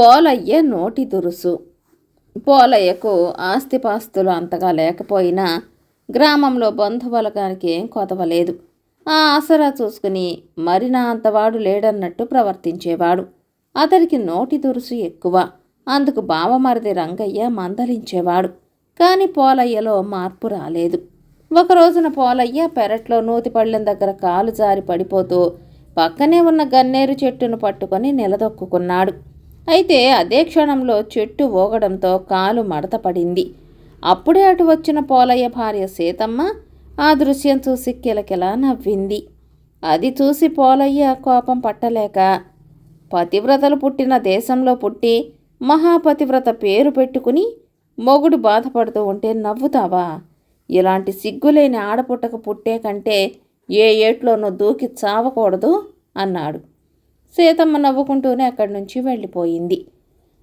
పోలయ్య నోటి దురుసు. పోలయ్యకు ఆస్తిపాస్తులు అంతగా లేకపోయినా గ్రామంలో బంధువలకానికి ఏం కొదవలేదు. ఆ ఆసరా చూసుకుని మరి నా అంతవాడు లేడన్నట్టు ప్రవర్తించేవాడు. అతడికి నోటి దురుసు ఎక్కువ. అందుకు బావమరిది రంగయ్య మందలించేవాడు. కాని పోలయ్యలో మార్పు రాలేదు. ఒక రోజున పోలయ్య పెరట్లో నూతిపళ్ళెం దగ్గర కాలు జారి పడిపోతూ పక్కనే ఉన్న గన్నేరు చెట్టును పట్టుకొని నిలదొక్కున్నాడు అయితే అదే క్షణంలో చెట్టు ఊగడంతో కాలు మడత పడింది అప్పుడే అటు వచ్చిన పోలయ్య భార్య సీతమ్మ ఆ దృశ్యం చూసి కిలకిలా నవ్వింది. అది చూసి పోలయ్య కోపం పట్టలేక పతివ్రతలు పుట్టిన దేశంలో పుట్టి మహాపతివ్రత పేరు పెట్టుకుని మొగుడు బాధపడుతూ ఉంటే నవ్వుతావా? ఇలాంటి సిగ్గులేని ఆడపుట్టకు పుట్టే కంటే ఏ ఏట్లోనూ దూకి చావకూడదు అన్నాడు. సీతమ్మ నవ్వుకుంటూనే అక్కడి నుంచి వెళ్ళిపోయింది.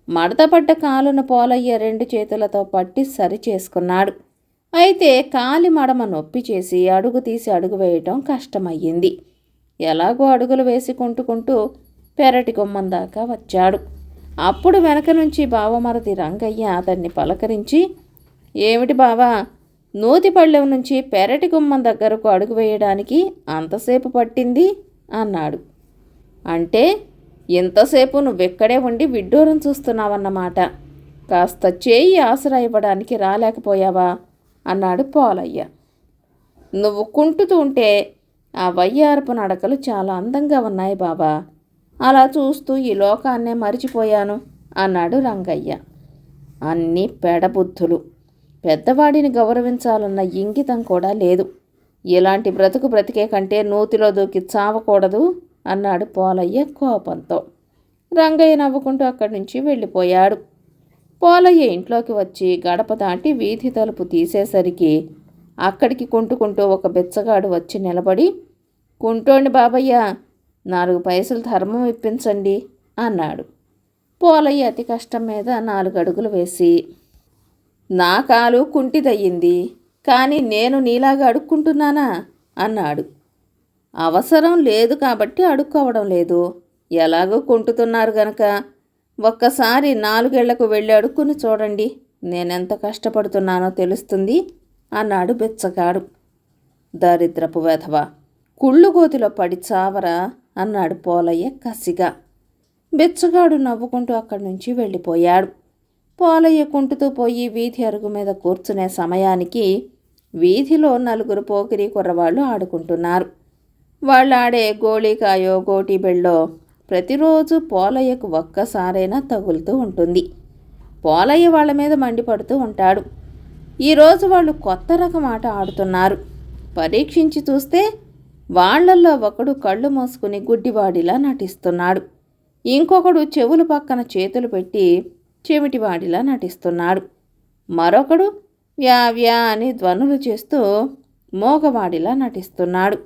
మడతపడ్డ కాలును పోలయ్య రెండు చేతులతో పట్టి సరి చేసుకున్నాడు. అయితే కాలి మడమ నొప్పి చేసి అడుగు తీసి అడుగు వేయటం కష్టమయ్యింది. ఎలాగో అడుగులు వేసి కుంటుకుంటూ పెరటి గుమ్మం దాకా వచ్చాడు. అప్పుడు వెనక నుంచి బావమరది రంగయ్య అతన్ని పలకరించి ఏమిటి బావా నూతిపళ్ళెం నుంచి పెరటి గుమ్మం దగ్గరకు అడుగు వేయడానికి అంతసేపు పట్టింది? అన్నాడు. అంటే ఇంతసేపు నువ్వెక్కడే ఉండి విడ్డూరం చూస్తున్నావన్నమాట. కాస్త చేయి ఆసరా ఇవ్వడానికి రాలేకపోయావా? అన్నాడు పాలయ్య. నువ్వు కుంటుతూ ఉంటే ఆ వయ్యారపు నడకలు చాలా అందంగా ఉన్నాయి బాబా అలా చూస్తూ ఈ లోకాన్నే మరిచిపోయాను అన్నాడు రంగయ్య. అన్నీ పెడబుద్ధులు. పెద్దవాడిని గౌరవించాలన్న ఇంగితం కూడా లేదు. ఇలాంటి బ్రతుకు బ్రతికే కంటే నూతిలో దూకి చావకూడదు. అన్నాడు పోలయ్య కోపంతో. రంగయ్య నవ్వుకుంటూ అక్కడి నుంచి వెళ్ళిపోయాడు. పోలయ్య ఇంట్లోకి వచ్చి గడప దాటి వీధి తలుపు తీసేసరికి అక్కడికి కుంటుకుంటూ ఒక బెచ్చగాడు వచ్చి నిలబడి కుంటోండి బాబయ్య నాలుగు పైసలు ధర్మం ఇప్పించండి అన్నాడు. పోలయ్య అతి కష్టం మీద నాలుగు అడుగులు వేసి నా కాలు కుంటిదయ్యింది కానీ నేను నీలాగా అడుక్కుంటున్నానా? అన్నాడు. అవసరం లేదు కాబట్టి అడుక్కోవడం లేదు. ఎలాగో కుంటుతున్నారు గనక. ఒక్కసారి నాలుగేళ్ళకు వెళ్ళి అడుక్కుని చూడండి. నేనెంత కష్టపడుతున్నానో తెలుస్తుంది అన్నాడు బెచ్చగాడు. దరిద్రపు వెధవ కుళ్ళుగోతిలో పడి చావరా అన్నాడు పోలయ్య కసిగా. బెచ్చగాడు నవ్వుకుంటూ అక్కడి నుంచి వెళ్ళిపోయాడు. పోలయ్య కుంటుతూ పోయి వీధి అరుగు మీద కూర్చునే సమయానికి వీధిలో నలుగురు పోకిరి కుర్రవాళ్ళు ఆడుకుంటున్నారు. వాళ్ళు ఆడే గోళీకాయో బెళ్ళో ప్రతిరోజు పోలయ్యకు ఒక్కసారైనా తగులుతూ ఉంటుంది. పోలయ్య వాళ్ళ మీద మండిపడుతూ ఉంటాడు. ఈరోజు వాళ్ళు కొత్త రకం ఆట ఆడుతున్నారు. పరీక్షించి చూస్తే వాళ్ళల్లో ఒకడు కళ్ళు మూసుకుని గుడ్డివాడిలా నటిస్తున్నాడు. ఇంకొకడు చెవులు పక్కన చేతులు పెట్టి చెవిటివాడిలా నటిస్తున్నాడు. మరొకడు వ్యా వ్యా అని ధ్వనులు చేస్తూ మోగవాడిలా నటిస్తున్నాడు.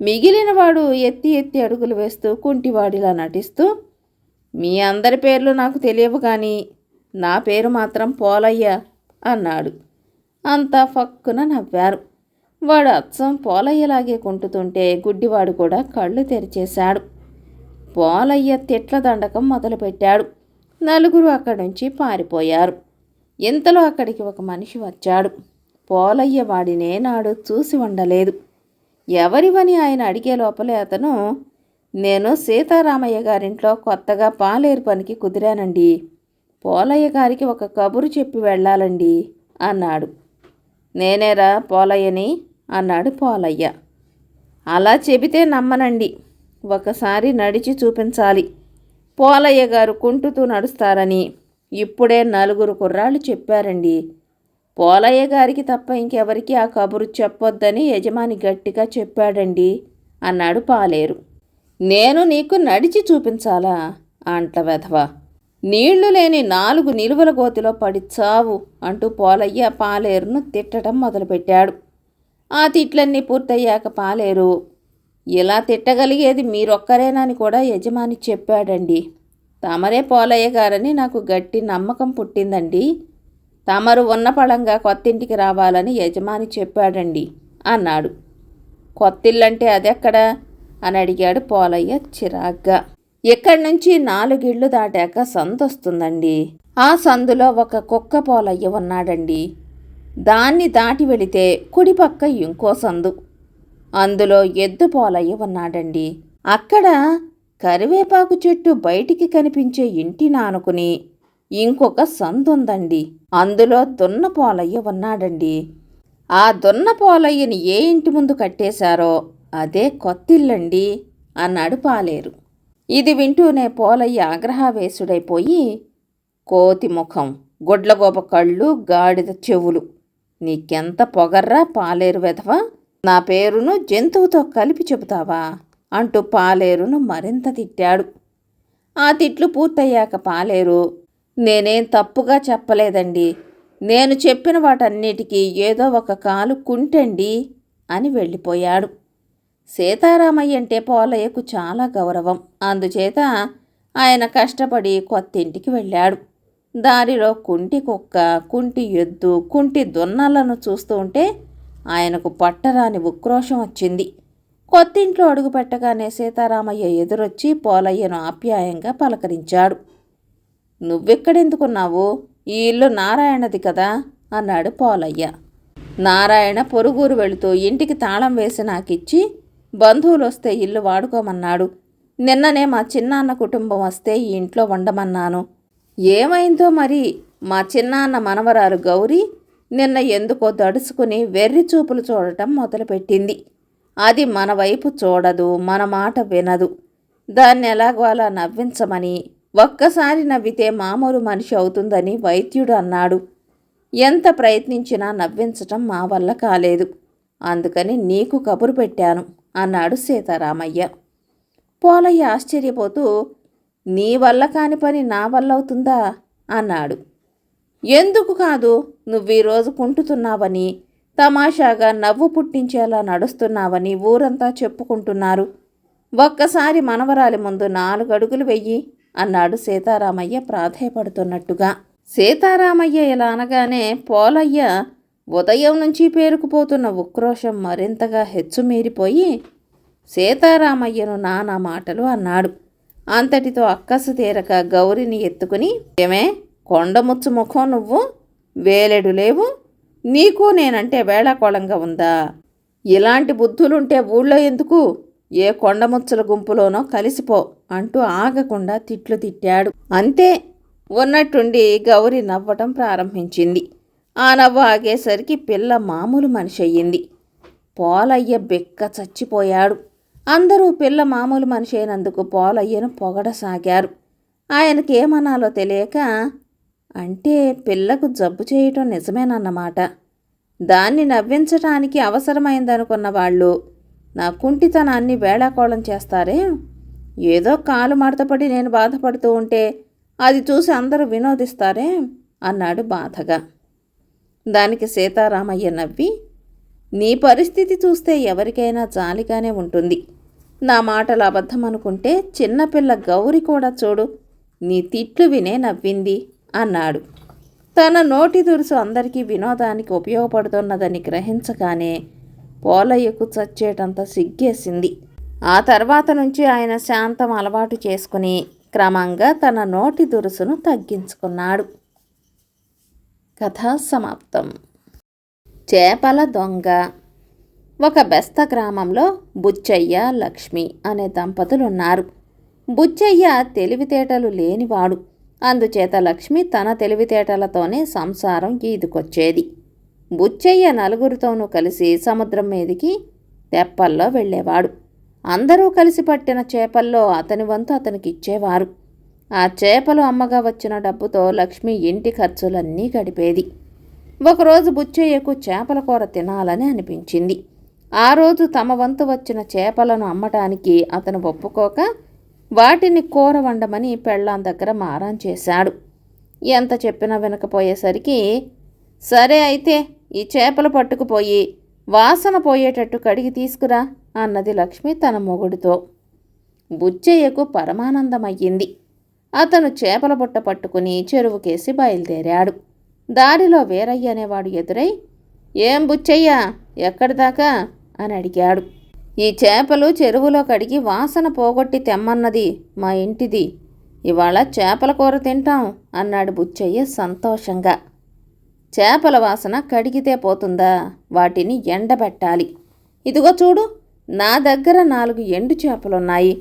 మిగిలినవాడు ఎత్తి ఎత్తి అడుగులు వేస్తూ కుంటివాడిలా నటిస్తూ మీ అందరి పేర్లు నాకు తెలియవు కానీ నా పేరు మాత్రం పోలయ్య అన్నాడు. అంతా ఫక్కున నవ్వారు. వాడు అచ్చం పోలయ్యలాగే కుంటుతుంటే గుడ్డివాడు కూడా కళ్ళు తెరిచేశాడు. పోలయ్య తిట్ల దండకం మొదలుపెట్టాడు. నలుగురు అక్కడి నుంచి పారిపోయారు. ఇంతలో అక్కడికి ఒక మనిషి వచ్చాడు. పోలయ్య వాడినే నాడు చూసి ఉండలేదు. ఎవరివని ఆయన అడిగే లోపలే అతను నేను సీతారామయ్య గారింట్లో కొత్తగా పాలేరు పనికి కుదిరానండి. పోలయ్య గారికి ఒక కబురు చెప్పి వెళ్ళాలండి అన్నాడు. నేనేరా పోలయ్యని అన్నాడు పోలయ్య. అలా చెబితే నమ్మనండి. ఒకసారి నడిచి చూపించాలి. పోలయ్య గారు కుంటుతూ నడుస్తారని. ఇప్పుడే నలుగురు కుర్రాళ్ళు చెప్పారండి. పోలయ్య గారికి తప్ప ఇంకెవరికి ఆ కబురు చెప్పొద్దని యజమాని గట్టిగా చెప్పాడండి అన్నాడు పాలేరు. నేను నీకు నడిచి చూపించాలా? అంట వెధవ. నీళ్ళు లేని నాలుగు నిలువల గోతిలో పడి చావు అంటూ పోలయ్య పాలేరును తిట్టడం మొదలుపెట్టాడు. ఆ తిట్లన్నీ పూర్తయ్యాక పాలేరు ఇలా తిట్టగలిగేది మీరొక్కరేనని కూడా యజమాని చెప్పాడండి. తమరే పోలయ్య గారని నాకు గట్టి నమ్మకం పుట్టిందండి తమరు ఉన్నపళంగా కొత్తింటికి రావాలని యజమాని చెప్పాడండి అన్నాడు. కొత్తిల్లంటే అదెక్కడా? అని అడిగాడు పోలయ్య చిరాగ్గా. ఇక్కడి నుంచి నాలుగిళ్ళు దాటాక సందు వస్తుందండి ఆ సందులో ఒక కుక్క పోలయ్య ఉన్నాడండి. దాన్ని దాటి వెళితే కుడిపక్క ఇంకో సందు. అందులో ఎద్దు పోలయ్య ఉన్నాడండి. అక్కడ కరివేపాకు చెట్టు బయటికి కనిపించే ఇంటి నానుకుని ఇంకొక సందుందండి. అందులో దున్నపోలయ్య ఉన్నాడండి. ఆ దున్నపోలయ్యని ఏ ఇంటి ముందు కట్టేశారో అదే కొత్తిల్లండి అన్నాడు పాలేరు. ఇది వింటూనే పోలయ్య ఆగ్రహావేశుడైపోయి కోతి ముఖం గుడ్లగోప కళ్ళు గాడిద చెవులు. నీకెంత పొగర్రా పాలేరు వెధవా? నా పేరును జంతువుతో కలిపి చెబుతావా? అంటూ పాలేరును మరింత తిట్టాడు. ఆ తిట్లు పూర్తయ్యాక పాలేరు నేనేం తప్పుగా చెప్పలేదండి. నేను చెప్పిన వాటన్నిటికీ ఏదో ఒక కాలు కుంటండి అని వెళ్ళిపోయాడు. సీతారామయ్య అంటే పోలయ్యకు చాలా గౌరవం. అందుచేత ఆయన కష్టపడి కొత్తింటికి వెళ్ళాడు. దారిలో కుంటి కుక్క కుంటి ఎద్దు కుంటి దున్నలను చూస్తూ ఉంటే ఆయనకు పట్టరాని ఉక్రోషం వచ్చింది. కొత్తింట్లో అడుగుపెట్టగానే సీతారామయ్య ఎదురొచ్చి పోలయ్యను ఆప్యాయంగా పలకరించాడు. నువ్వెక్కడెందుకున్నావు? ఈ ఇల్లు నారాయణది కదా అన్నాడు పోలయ్య. నారాయణ పొరుగురు వెళుతూ ఇంటికి తాళం వేసి నాకిచ్చి బంధువులు వస్తే ఇల్లు వాడుకోమన్నాడు. నిన్ననే మా చిన్నాన్న కుటుంబం వస్తే ఈ ఇంట్లో వండమన్నాను. ఏమైందో మరి? మా చిన్నాన్న మనవరాలు గౌరీ నిన్న ఎందుకో దడుచుకుని వెర్రి చూపులు చూడటం మొదలుపెట్టింది. అది మన వైపు చూడదు మన మాట వినదు. దాన్ని ఎలాగో అలా నవ్వించమని ఒక్కసారి నవ్వితే మామూలు మనిషి అవుతుందని వైద్యుడు అన్నాడు. ఎంత ప్రయత్నించినా నవ్వించటం మా వల్ల కాలేదు. అందుకని నీకు కబురు పెట్టాను అన్నాడు సీతారామయ్య. పోలయ్య ఆశ్చర్యపోతూ నీ వల్ల కాని పని నా వల్ల అవుతుందా? అన్నాడు. ఎందుకు కాదు నువ్వు ఈరోజు కుంటుతున్నావని తమాషాగా నవ్వు పుట్టించేలా నడుస్తున్నావని ఊరంతా చెప్పుకుంటున్నారు. ఒక్కసారి మనవరాలి ముందు నాలుగు అడుగులు వెయ్యి. అన్నాడు సీతారామయ్య ప్రాధేయపడుతున్నట్టుగా. సీతారామయ్య ఇలా అనగానే పోలయ్య ఉదయం నుంచి పేరుకుపోతున్న ఉక్రోషం మరింతగా హెచ్చుమీరిపోయి సీతారామయ్యను నానా మాటలు అన్నాడు. అంతటితో అక్కసు తీరక గౌరిని ఎత్తుకుని ఏమే కొండముచ్చు ముఖం నువ్వు? వేలెడు లేవు? నీకు నేనంటే వేళాకోళంగా ఉందా? ఇలాంటి బుద్ధులుంటే ఊళ్ళో ఎందుకు? ఏ కొండముచ్చల గుంపులోనో కలిసిపో అంటూ ఆగకుండా తిట్లు తిట్టాడు. అంతే ఉన్నట్టుండి గౌరి నవ్వటం ప్రారంభించింది. ఆ నవ్వు ఆగేసరికి పిల్ల మామూలు మనిషి అయ్యింది. పోలయ్య బెక్క చచ్చిపోయాడు. అందరూ పిల్ల మామూలు మనిషి అయినందుకు పోలయ్యను పొగడసాగారు. ఆయనకేమనాలో తెలియక అంటే పిల్లకు జబ్బు చేయటం నిజమేనన్నమాట. దాన్ని నవ్వించటానికి అవసరమైందనుకున్న వాళ్ళు నా కుంటితనాన్ని వేళాకోళం చేస్తారే? ఏదో కాలు మడతపడి నేను బాధపడుతూ ఉంటే అది చూసి అందరూ వినోదిస్తారే? అన్నాడు బాధగా. దానికి సీతారామయ్య నవ్వి నీ పరిస్థితి చూస్తే ఎవరికైనా జాలిగానే ఉంటుంది. నా మాటలు అబద్ధం అనుకుంటే చిన్నపిల్ల గౌరి కూడా చూడు నీ తిట్లు వినే నవ్వింది అన్నాడు. తన నోటి దురుసు అందరికీ వినోదానికి ఉపయోగపడుతున్నదని గ్రహించగానే పోలయ్యకు చచ్చేటంత సిగ్గేసింది. ఆ తర్వాత నుంచి ఆయన శాంతం అలవాటు చేసుకుని క్రమంగా తన నోటి దురుసును తగ్గించుకున్నాడు. కథ సమాప్తం. చేపల దొంగ. ఒక బెస్త గ్రామంలో బుచ్చయ్య లక్ష్మి అనే దంపతులు ఉన్నారు బుచ్చయ్య తెలివితేటలు లేనివాడు. అందుచేత లక్ష్మి తన తెలివితేటలతోనే సంసారం ఈదుకొచ్చేది. బుచ్చయ్య నలుగురితోనూ కలిసి సముద్రం మీదికి తెప్పల్లో వెళ్ళేవాడు. అందరూ కలిసి పట్టిన చేపల్లో అతని వంతు అతనికి ఇచ్చేవారు ఆ చేపలు అమ్మగా వచ్చిన డబ్బుతో లక్ష్మి ఇంటి ఖర్చులన్నీ గడిపేది. ఒకరోజు బుచ్చయ్యకు చేపల కూర తినాలని అనిపించింది. ఆ రోజు తమ వంతు వచ్చిన చేపలను అమ్మటానికి అతను ఒప్పుకోక వాటిని కూర వండమని పెళ్ళాం దగ్గర మారం చేశాడు. ఎంత చెప్పినా వినకపోయేసరికి సరే అయితే ఈ చేపలు పట్టుకుపోయి వాసన పోయేటట్టు కడిగి తీసుకురా అన్నది లక్ష్మి తన మొగుడితో. బుచ్చయ్యకు పరమానందమయ్యింది. అతను చేపల బుట్ట పట్టుకుని చెరువుకేసి బయలుదేరాడు. దారిలో వీరయ్య అనేవాడు ఎదురై ఏం బుచ్చయ్య ఎక్కడిదాకా? అని అడిగాడు. ఈ చేపలు చెరువులో కడిగి వాసన పోగొట్టి తెమ్మన్నది మా ఇంటిది. ఇవాళ చేపల కూర తింటాం అన్నాడు బుచ్చయ్య సంతోషంగా. చేపల వాసన కడిగితే పోతుందా? వాటిని ఎండబెట్టాలి. ఇదిగో చూడు నా దగ్గర నాలుగు ఎండు చేపలున్నాయి.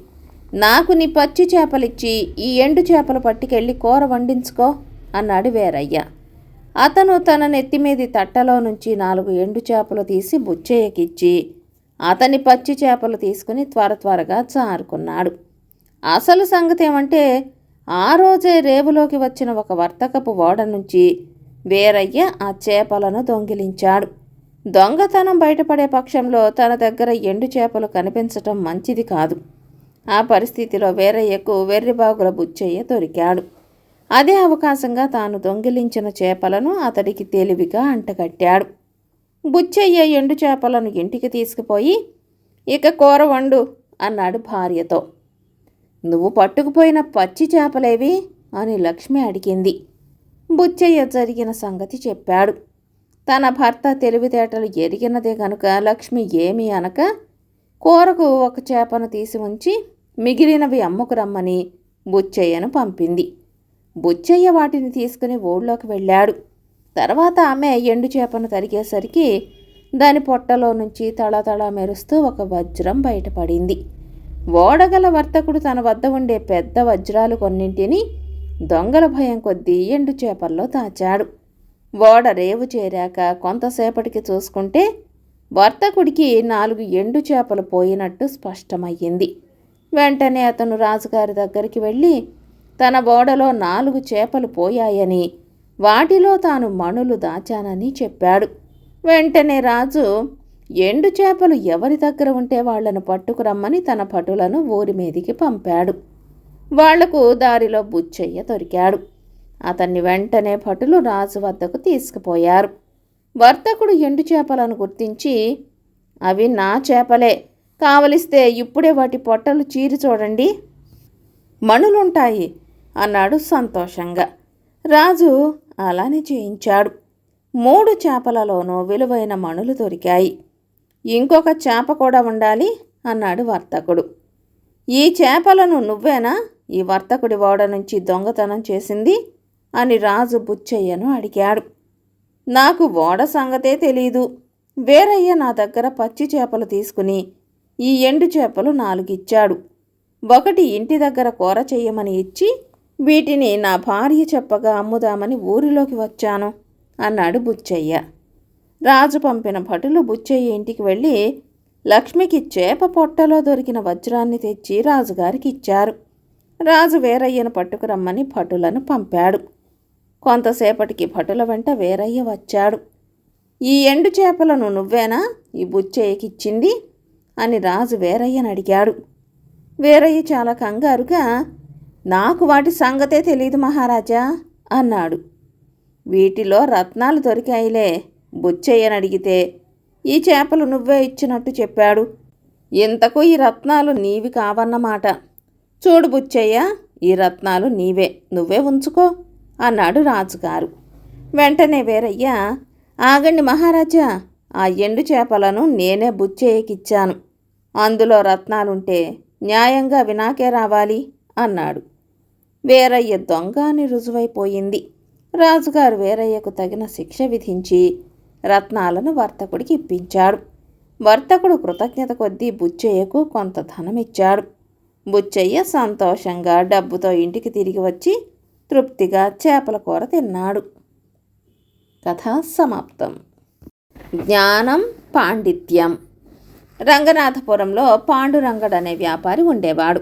నాకు నీ పచ్చి చేపలిచ్చి ఈ ఎండు చేపలు పట్టుకెళ్ళి కూర వండించుకో అన్నాడు వేరయ్య. అతను తన నెత్తిమీది తట్టలో నుంచి నాలుగు ఎండు చేపలు తీసి బుచ్చయ్యకిచ్చి అతని పచ్చి చేపలు తీసుకుని త్వర త్వరగా చారుకున్నాడు అసలు సంగతి ఏమంటే ఆ రోజే రేవులోకి వచ్చిన ఒక వర్తకపు ఓడ నుంచి వీరయ్య ఆ చేపలను దొంగిలించాడు. దొంగతనం బయటపడే పక్షంలో తన దగ్గర ఎండు చేపలు కనిపించటం మంచిది కాదు. ఆ పరిస్థితిలో వీరయ్యకు వెర్రిబాగుల బుచ్చయ్య దొరికాడు. అదే అవకాశంగా తాను దొంగిలించిన చేపలను అతడికి తెలివిగా అంటగట్టాడు. బుచ్చయ్య ఎండు చేపలను ఇంటికి తీసుకుపోయి ఇక కూర వండు అన్నాడు భార్యతో. నువ్వు పట్టుకుపోయిన పచ్చి చేపలేవి? అని లక్ష్మి అడిగింది. బుచ్చయ్య జరిగిన సంగతి చెప్పాడు. తన భర్త తెలివితేటలు ఎరిగినదే గనుక లక్ష్మి ఏమీ అనక కూరకు ఒక చేపను తీసి ఉంచి మిగిలినవి అమ్ముకు రమ్మని బుచ్చయ్యను పంపింది. బుచ్చయ్య వాటిని తీసుకుని ఊళ్ళోకి వెళ్ళాడు. తర్వాత ఆమె ఎండు చేపను తరిగేసరికి దాని పొట్టలో నుంచి తళతళ మెరుస్తూ ఒక వజ్రం బయటపడింది. ఓడగల వర్తకుడు తన వద్ద ఉండే పెద్ద వజ్రాలు కొన్నింటిని దొంగల భయం కొద్దీ ఎండు చేపల్లో దాచాడు. ఓడ రేవు చేరాక కొంతసేపటికి చూసుకుంటే వర్తకుడికి నాలుగు ఎండు చేపలు పోయినట్టు స్పష్టమయ్యింది. వెంటనే అతను రాజుగారి దగ్గరికి వెళ్ళి తన ఓడలో నాలుగు చేపలు పోయాయని వాటిలో తాను మణులు దాచానని చెప్పాడు. వెంటనే రాజు ఎండు చేపలు ఎవరి దగ్గర ఉంటే వాళ్ళను పట్టుకురమ్మని తన పటులను ఊరి మీదికి పంపాడు. వాళ్ళకు దారిలో బుచ్చయ్య దొరికాడు. అతన్ని వెంటనే భటులు రాజు వద్దకు తీసుకుపోయారు. వర్తకుడు ఎండు చేపలను గుర్తించి అవి నా చేపలే. కావలిస్తే ఇప్పుడే వాటి పొట్టలు చీరి చూడండి. మణులుంటాయి అన్నాడు సంతోషంగా. రాజు అలానే చేయించాడు. మూడు చేపలలోనూ విలువైన మణులు దొరికాయి. ఇంకొక చేప కూడా ఉండాలి అన్నాడు వర్తకుడు. ఈ చేపలను నువ్వేనా? ఈ వర్తకుడి ఓడ నుంచి దొంగతనం చేసింది అని రాజు బుచ్చయ్యను అడిగాడు. నాకు ఓడ సంగతే తెలీదు. వేరయ్య నా దగ్గర పచ్చి చేపలు తీసుకుని ఈ ఎండు చేపలు నాలుగిచ్చాడు. ఒకటి ఇంటి దగ్గర కూర చెయ్యమని ఇచ్చి వీటిని నా భార్య చెప్పగా అమ్ముదామని ఊరిలోకి వచ్చాను అన్నాడు బుచ్చయ్య. రాజు పంపిన భటులు బుచ్చయ్య ఇంటికి వెళ్ళి లక్ష్మికి చేప పొట్టలో దొరికిన వజ్రాన్ని తెచ్చి రాజుగారికి ఇచ్చారు. రాజు వేరయ్యను పట్టుకురమ్మని భటులను పంపాడు. కొంతసేపటికి భటుల వెంట వీరయ్య వచ్చాడు. ఈ ఎండు చేపలను నువ్వేనా? ఈ బుచ్చయ్యకిచ్చింది? అని రాజు వేరయ్యను అడిగాడు. వీరయ్య చాలా కంగారుగా నాకు వాటి సంగతే తెలియదు మహారాజా అన్నాడు. వీటిలో రత్నాలు దొరికాయిలే బుచ్చయ్యని అడిగితే ఈ చేపలు నువ్వే ఇచ్చినట్టు చెప్పాడు. ఇంతకు ఈ రత్నాలు నీవి కావన్నమాట. చూడు బుచ్చయ్య ఈ రత్నాలు నీవే నువ్వే ఉంచుకో అన్నాడు రాజుగారు. వెంటనే వేరయ్య ఆగండి మహారాజా ఆ ఎండు చేపలను నేనే బుచ్చయ్యకిచ్చాను. అందులో రత్నాలుంటే న్యాయంగా వినాకే రావాలి అన్నాడు. వేరయ్య దొంగ అని రుజువైపోయింది. రాజుగారు వేరయ్యకు తగిన శిక్ష విధించి రత్నాలను వర్తకుడికి ఇప్పించాడు. వర్తకుడు కృతజ్ఞత కొద్దీ బుచ్చయ్యకు కొంత ధనమిచ్చాడు. బుచ్చయ్య సంతోషంగా డబ్బుతో ఇంటికి తిరిగి వచ్చి తృప్తిగా చేపల కూర తిన్నాడు. కథ సమాప్తం. జ్ఞానం పాండిత్యం. రంగనాథపురంలో పాండురంగడనే అనే వ్యాపారి ఉండేవాడు.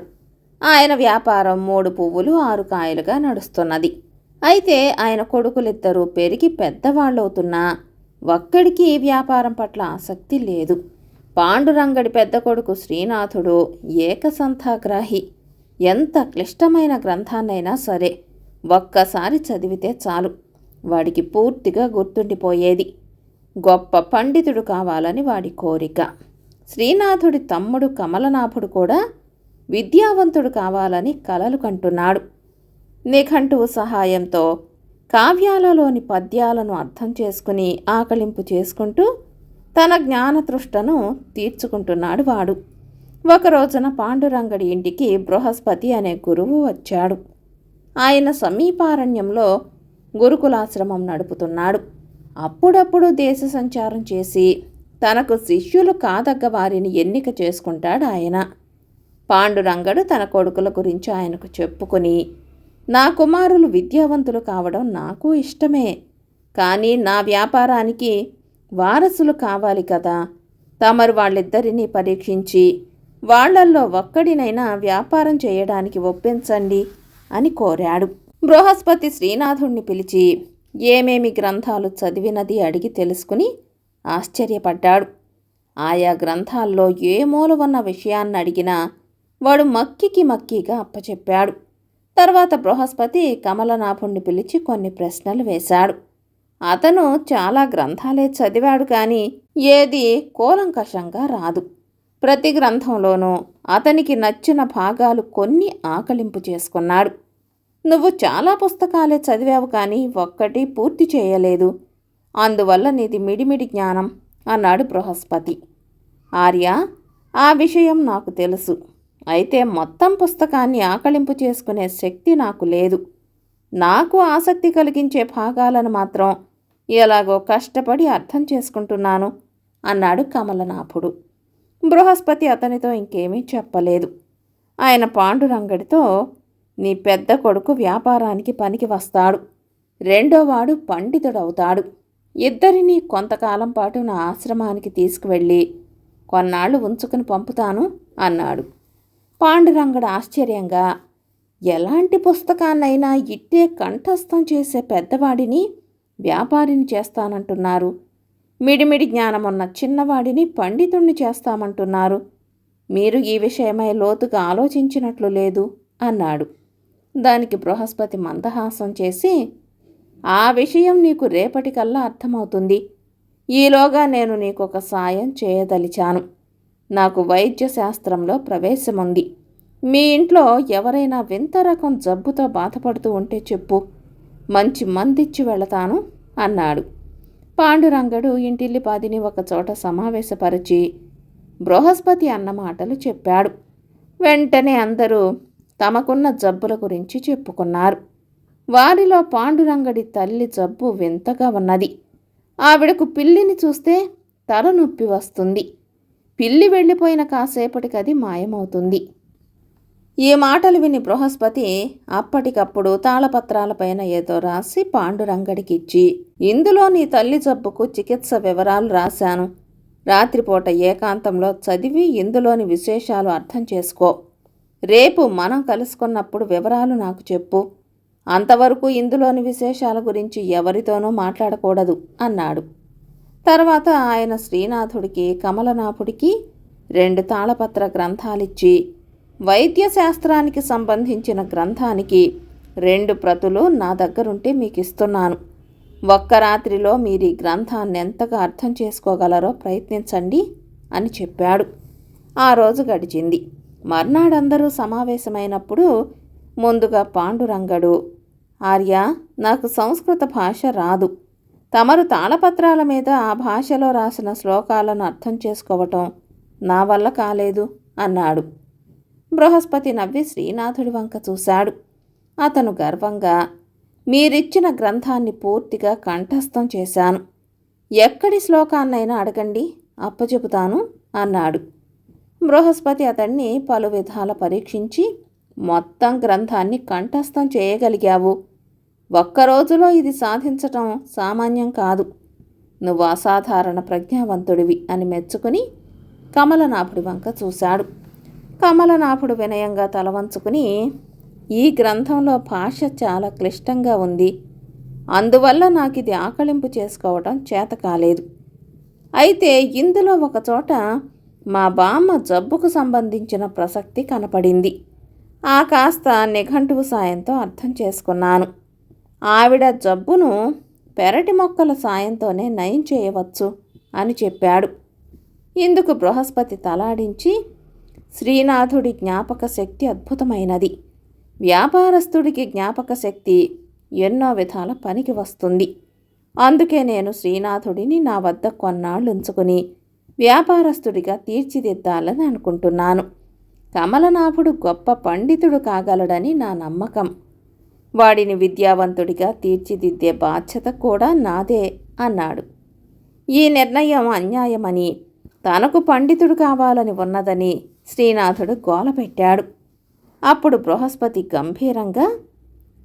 ఆయన వ్యాపారం మూడు పువ్వులు ఆరు కాయలుగా నడుస్తున్నది. అయితే ఆయన కొడుకులిద్దరూ పెరిగి పెద్దవాళ్ళవుతున్నా ఒక్కడికి వ్యాపారం పట్ల ఆసక్తి లేదు. పాండురంగడి పెద్ద కొడుకు శ్రీనాథుడు ఏకసంథాగ్రాహి. ఎంత క్లిష్టమైన గ్రంథాన్నైనా సరే ఒక్కసారి చదివితే చాలు. వాడికి పూర్తిగా గుర్తుండిపోయేది. గొప్ప పండితుడు కావాలని వాడి కోరిక. శ్రీనాథుడి తమ్ముడు కమలనాభుడు కూడా విద్యావంతుడు కావాలని కలలు కంటున్నాడు. నిఘంటువు సహాయంతో కావ్యాలలోని పద్యాలను అర్థం చేసుకుని ఆకలింపు చేసుకుంటూ తన జ్ఞానతృష్టను తీర్చుకుంటున్నాడు వాడు. ఒక రోజున పాండురంగడి ఇంటికి బృహస్పతి అనే గురువు వచ్చాడు. ఆయన సమీపారణ్యంలో గురుకులాశ్రమం నడుపుతున్నాడు. అప్పుడప్పుడు దేశ సంచారం చేసి తనకు శిష్యులు కాదగ్గ వారిని ఎన్నిక చేసుకుంటాడు ఆయన. పాండురంగడు తన కొడుకుల గురించి ఆయనకు చెప్పుకొని నా కుమారులు విద్యావంతులు కావడం నాకు ఇష్టమే కానీ నా వ్యాపారానికి వారసులు కావాలి కదా. తమరు వాళ్ళిద్దరినీ పరీక్షించి వాళ్ళల్లో ఒక్కడినైనా వ్యాపారం చేయడానికి ఒప్పించండి అని కోరాడు. బృహస్పతి శ్రీనాథుణ్ణి పిలిచి ఏమేమి గ్రంథాలు చదివినది అడిగి తెలుసుకుని ఆశ్చర్యపడ్డాడు. ఆయా గ్రంథాల్లో ఏ మూల ఉన్న విషయాన్ని అడిగినా వాడు మక్కికి మక్కిగా అప్పచెప్పాడు. తర్వాత బృహస్పతి కమలనాభుణ్ణి పిలిచి కొన్ని ప్రశ్నలు వేశాడు. అతను చాలా గ్రంథాలే చదివాడు కానీ ఏది కూలంకషంగా రాదు. ప్రతి గ్రంథంలోనూ అతనికి నచ్చిన భాగాలు కొన్ని ఆకలింపు చేసుకున్నాడు. నువ్వు చాలా పుస్తకాలే చదివావు కానీ ఒక్కటి పూర్తి చేయలేదు. అందువల్ల నీది మిడిమిడి జ్ఞానం అన్నాడు బృహస్పతి. ఆర్య ఆ విషయం నాకు తెలుసు. అయితే మొత్తం పుస్తకాన్ని ఆకలింపు చేసుకునే శక్తి నాకు లేదు. నాకు ఆసక్తి కలిగించే భాగాలను మాత్రం ఎలాగో కష్టపడి అర్థం చేసుకుంటున్నాను అన్నాడు కమలనాభుడు బృహస్పతి అతనితో ఇంకేమీ చెప్పలేదు. ఆయన పాండురంగడితో నీ పెద్ద కొడుకు వ్యాపారానికి పనికి వస్తాడు. రెండోవాడు పండితుడవుతాడు. ఇద్దరినీ కొంతకాలం పాటు నా ఆశ్రమానికి తీసుకువెళ్ళి కొన్నాళ్ళు ఉంచుకుని పంపుతాను అన్నాడు. పాండురంగడు ఆశ్చర్యంగా ఎలాంటి పుస్తకాన్నైనా ఇట్టే కంఠస్థం చేసే పెద్దవాడిని వ్యాపారిని చేస్తానంటున్నారు. మిడిమిడి జ్ఞానమున్న చిన్నవాడిని పండితుణ్ణి చేస్తామంటున్నారు. మీరు ఈ విషయమై లోతుగా ఆలోచించినట్లు లేదు అన్నాడు. దానికి బృహస్పతి మందహాసం చేసి ఆ విషయం నీకు రేపటికల్లా అర్థమవుతుంది. ఈలోగా నేను నీకు ఒక సాయం చేయదలిచాను. నాకు వైద్య శాస్త్రంలో ప్రవేశముంది. మీ ఇంట్లో ఎవరైనా వింత రకం జబ్బుతో బాధపడుతూ ఉంటే చెప్పు. మంచి మందిచ్చి వెళతాను అన్నాడు. పాండురంగడు ఇంటిల్లిపాదిని ఒకచోట సమావేశపరిచి బృహస్పతి అన్న మాటలు చెప్పాడు. వెంటనే అందరూ తమకున్న జబ్బుల గురించి చెప్పుకున్నారు. వారిలో పాండురంగడి తల్లి జబ్బు వింతగా ఉన్నది. ఆవిడకు పిల్లిని చూస్తే తలనొప్పి వస్తుంది. పిల్లి వెళ్ళిపోయిన కాసేపటికి అది మాయమవుతుంది. ఈ మాటలు విని బృహస్పతి అప్పటికప్పుడు తాళపత్రాలపైన ఏదో రాసి పాండురంగడికిచ్చి ఇందులో నీ తల్లి జబ్బుకు చికిత్స వివరాలు రాశాను. రాత్రిపూట ఏకాంతంలో చదివి ఇందులోని విశేషాలు అర్థం చేసుకో. రేపు మనం కలుసుకున్నప్పుడు వివరాలు నాకు చెప్పు. అంతవరకు ఇందులోని విశేషాల గురించి ఎవరితోనూ మాట్లాడకూడదు అన్నాడు. తర్వాత ఆయన శ్రీనాథుడికి కమలనాథుడికి రెండు తాళపత్ర గ్రంథాలిచ్చి వైద్య శాస్త్రానికి సంబంధించిన గ్రంథానికి రెండు ప్రతులు నా దగ్గరుంటే మీకు ఇస్తున్నాను ఒక్క రాత్రిలో మీరు ఈ గ్రంథాన్ని ఎంతగా అర్థం చేసుకోగలరో ప్రయత్నించండి అని చెప్పాడు. ఆ రోజు గడిచింది. మర్నాడందరూ సమావేశమైనప్పుడు ముందుగా పాండురంగడు ఆర్య నాకు సంస్కృత భాష రాదు. తమరు తాళపత్రాల మీద ఆ భాషలో రాసిన శ్లోకాలను అర్థం చేసుకోవటం నా వల్ల కాలేదు అన్నాడు. బృహస్పతి నవ్వి శ్రీనాథుడి వంక చూశాడు. అతను గర్వంగా మీరిచ్చిన గ్రంథాన్ని పూర్తిగా కంఠస్థం చేశాను. ఎక్కడి శ్లోకాన్నైనా అడగండి అప్పచెబుతాను అన్నాడు. బృహస్పతి అతన్ని పలు విధాల పరీక్షించి మొత్తం గ్రంథాన్ని కంఠస్థం చేయగలిగావు. ఒక్క రోజులో ఇది సాధించటం సామాన్యం కాదు. నువ్వు అసాధారణ ప్రజ్ఞావంతుడివి అని మెచ్చుకుని కమలనాభుడి వంక చూశాడు. కమలనాభుడు వినయంగా తలవంచుకుని ఈ గ్రంథంలో భాష చాలా క్లిష్టంగా ఉంది. అందువల్ల నాకు ఇది ఆకలింపు చేసుకోవటం చేత కాలేదు. అయితే ఇందులో ఒక చోట మా బామ్మ జబ్బుకు సంబంధించిన ప్రసక్తి కనపడింది. ఆ కాస్త నిఘంటువు సాయంతో అర్థం చేసుకున్నాను. ఆవిడ జబ్బును పెరటి మొక్కల సాయంతోనే నయం చేయవచ్చు అని చెప్పాడు. ఇందుకు బృహస్పతి తలాడించి శ్రీనాథుడి జ్ఞాపక శక్తి అద్భుతమైనది. వ్యాపారస్తుడికి జ్ఞాపక శక్తి ఎన్నో విధాల పనికి వస్తుంది. అందుకే నేను శ్రీనాథుడిని నా వద్ద కొన్నాళ్ళు ఉంచుకుని వ్యాపారస్తుడిగా తీర్చిదిద్దాలని అనుకుంటున్నాను. కమలనాభుడు గొప్ప పండితుడు కాగలడని నా నమ్మకం. వాడిని విద్యావంతుడిగా తీర్చిదిద్దే బాధ్యత కూడా నాదే అన్నాడు. ఈ నిర్ణయం అన్యాయమని తనకు పండితుడు కావాలని ఉన్నదని శ్రీనాథుడు గోలపెట్టాడు అప్పుడు బృహస్పతి గంభీరంగా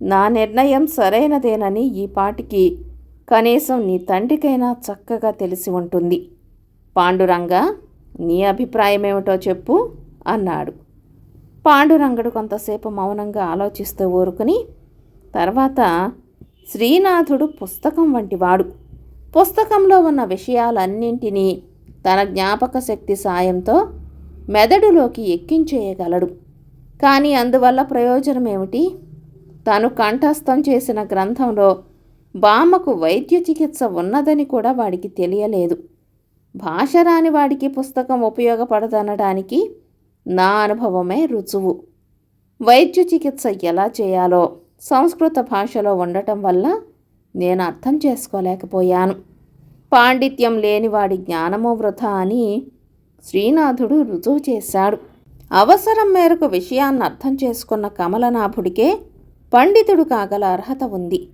నా నిర్ణయం సరైనదేనని ఈ పాటికి కనీసం నీ తండ్రికైనా చక్కగా తెలిసి ఉంటుంది. పాండురంగా నీ అభిప్రాయమేమిటో చెప్పు అన్నాడు. పాండురంగడు కొంతసేపు మౌనంగా ఆలోచిస్తూ ఊరుకుని తర్వాత శ్రీనాథుడు పుస్తకం వంటివాడు. పుస్తకంలో ఉన్న విషయాలన్నింటినీ తన జ్ఞాపక శక్తి సాయంతో మెదడులోకి ఎక్కించేయగలడు. కానీ అందువల్ల ప్రయోజనం ఏమిటి తను కంఠస్థం చేసిన గ్రంథంలో బామ్మకు వైద్య చికిత్స ఉన్నదని కూడా వాడికి తెలియలేదు. భాష రాని వాడికి పుస్తకం ఉపయోగపడదనడానికి నా అనుభవమే రుజువు. వైద్య చికిత్స ఎలా చేయాలో సంస్కృత భాషలో ఉండటం వల్ల నేను అర్థం చేసుకోలేకపోయాను. పాండిత్యం లేనివాడి జ్ఞానమో వృధా అని శ్రీనాథుడు రుజువు చేశాడు. అవసరం మేరకు విషయాన్ని అర్థం చేసుకున్న కమలనాభుడికే పండితుడు కాగల అర్హత ఉంది.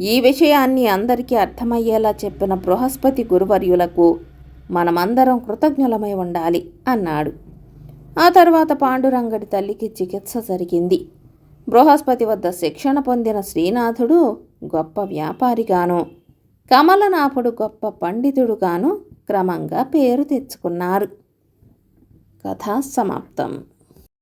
ఈ విషయాన్ని అందరికీ అర్థమయ్యేలా చెప్పిన బృహస్పతి గురువర్యులకు మనమందరం కృతజ్ఞులమై ఉండాలి అన్నాడు. ఆ తర్వాత పాండురంగడి తల్లికి చికిత్స జరిగింది. బృహస్పతి వద్ద శిక్షణ పొందిన శ్రీనాథుడు గొప్ప వ్యాపారిగాను కమలనాభుడు గొప్ప పండితుడుగాను క్రమంగా పేరు తెచ్చుకున్నారు. కథ సమాప్తం